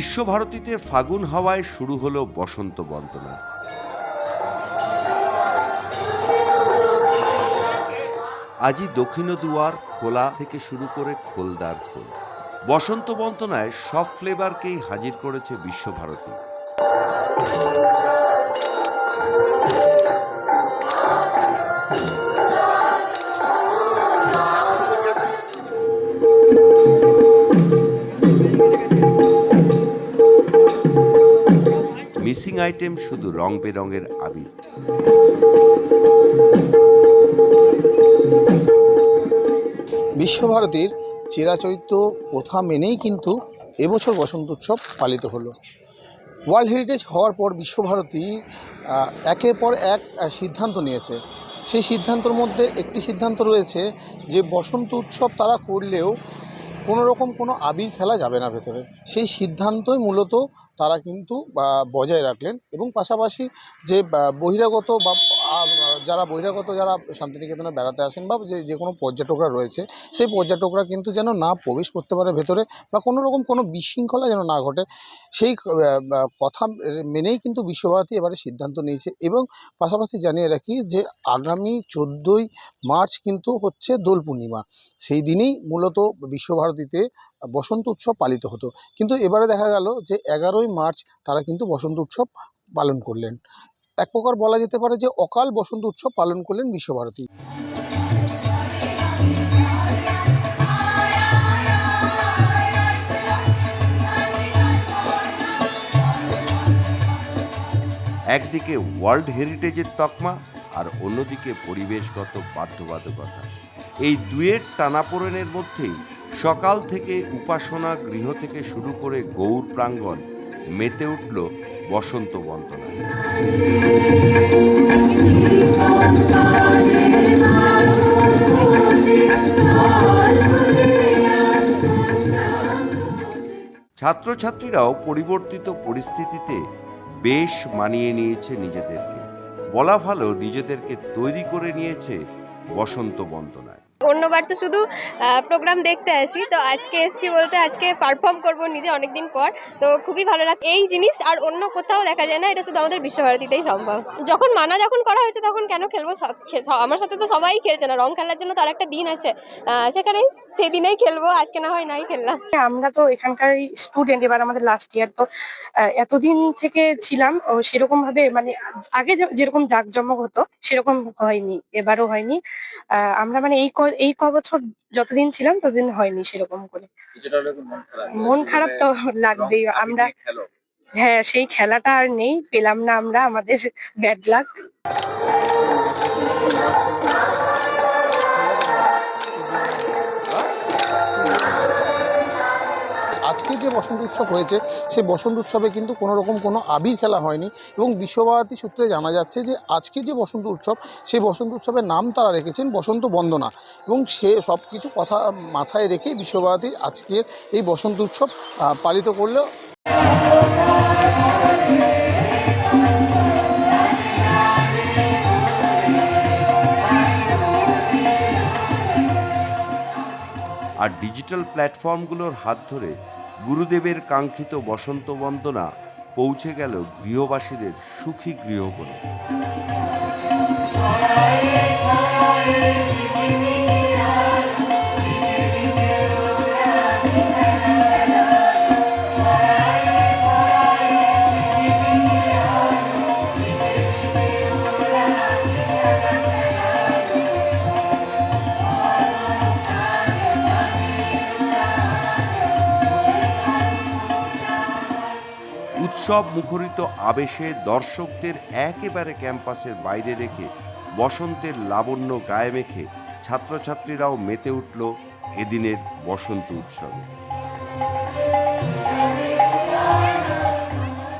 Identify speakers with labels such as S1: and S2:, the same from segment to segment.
S1: বিশ্বভারতীতে ফাগুন হাওয়ায় শুরু হলো বসন্ত বন্দনা। আজই দক্ষিণ দুয়ার খোলা থেকে শুরু করে খোলদার খোল। বসন্ত বন্দনায় সব ফ্লেভারকেই হাজির করেছে বিশ্বভারতী। মিসিং আইটেম শুধু রং বেরঙের আবির।
S2: বিশ্বভারতীর চিরাচরিত প্রথা মেনেই কিন্তু এবছর বসন্ত উৎসব পালিত হলো। ওয়ার্ল্ড হেরিটেজ হওয়ার পর বিশ্বভারতী একের পর এক সিদ্ধান্ত নিয়েছে। সেই সিদ্ধান্তর মধ্যে একটি সিদ্ধান্ত রয়েছে যে বসন্ত উৎসব তারা করলেও কোনো রকম কোনো আবির খেলা যাবে না ভেতরে। সেই সিদ্ধান্তই মূলত তারা কিন্তু বজায় রাখলেন এবং পাশাপাশি যে বহিরাগত বা যারা বহিরাগত, যারা শান্তিনিকেতনে বেড়াতে আসেন বা যে যে কোনো পর্যটকরা রয়েছে, সেই পর্যটকরা কিন্তু যেন না প্রবেশ করতে পারে ভেতরে বা কোনো রকম কোনো বিশৃঙ্খলা যেন না ঘটে, সেই কথা মেনেই কিন্তু বিশ্বভারতী এবারে সিদ্ধান্ত নিয়েছে এবং পাশাপাশি জানিয়ে রাখি যে, আগামী চোদ্দোই মার্চ কিন্তু হচ্ছে দোল পূর্ণিমা। সেই দিনেই মূলত বিশ্বভারতীতে বসন্ত উৎসব পালিত হতো। কিন্তু এবারে দেখা গেল যে, এগারোই মার্চ তারা কিন্তু বসন্ত উৎসব পালন করলেন। এক প্রকার বলা যেতে পারে যে অকাল বসন্ত উৎসব পালন করলেন বিশ্বভারতী।
S1: একদিকে ওয়ার্ল্ড হেরিটেজের তকমা আর অন্যদিকে পরিবেশগত বাধ্যবাধকতা। এই দুয়ের টানাপোড়েনের মধ্যেই সকাল থেকে উপাসনা গৃহ থেকে শুরু করে গৌর প্রাঙ্গণ মেতে উঠল বসন্ত বন্দনায়। ছাত্রছাত্রীরাও পরিবর্তিত পরিস্থিতিতে বেশ মানিয়ে নিয়েছে নিজেদেরকে। বলা ভালো নিজেদেরকে তৈরি করে নিয়েছে বসন্ত বন্দনায়।
S3: অন্যবার তো শুধু প্রোগ্রাম দেখতে আসি। তো আজকে এসেছি বলতে আজকে পারফর্ম করব নিজে অনেকদিন পর। তো খুবই ভালো লাগে, এই জিনিস আর অন্য কোথাও দেখা যায় না, এটা শুধু আমাদের বিশ্বভারতীতেই সম্ভব। যখন মানা যখন করা হয়েছে তখন কেন খেলব আমার সাথে তো সবাই খেলছে না। রং খেলার জন্য তার একটা দিন আছে। সেখানে সেদিনেই খেলব, আজকে না হয় নাই খেললাম।
S4: আমরা তো এখানকার স্টুডেন্ট এবার আমাদের লাস্ট ইয়ার তো এতদিন থেকে ছিলাম, ও সেরকম ভাবে মানে আগে যেরকম জাঁকজমক হতো, সেরকম হয়নি, এবারও হয়নি। আমরা মানে এই এই ক বছর যতদিন ছিলাম ততদিন হয়নি সেরকম করে। মন খারাপ? তো লাগবেই আমরা হ্যাঁ সেই খেলাটা আর নেই পেলাম না আমরা আমাদের ব্যাড লাক
S2: আজকে যে বসন্ত উৎসব হয়েছে, সেই বসন্ত উৎসবে কিন্তু কোনো রকম কোনো আবির খেলা হয়নি এবং বিশ্বভারতী সূত্রে জানা যাচ্ছে যে, আজকে যে বসন্ত উৎসব, সেই বসন্ত উৎসবের নাম তারা রেখেছেন বসন্ত বন্দনা এবং সে সব কিছু কথা মাথায় রেখে বিশ্বভারতী আজকের এই বসন্ত উৎসব পালিত করলেও
S1: আর ডিজিটাল প্ল্যাটফর্মগুলোর হাত ধরে গুরুদেবের কাঙ্ক্ষিত বসন্ত বন্দনা পৌঁছে গেল গৃহবাসীদের সুখী গৃহকোণে উৎসব মুখরিত আবেশে দর্শকদের একেবারে ক্যাম্পাসের বাইরে রেখে বসন্তের লাবণ্য গায়ে মেখে ছাত্রছাত্রীরাও মেতে উঠল এদিনের বসন্ত উৎসবে।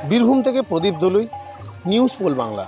S2: বীরভূম থেকে প্রদীপ দলুই, নিউজ পোল বাংলা।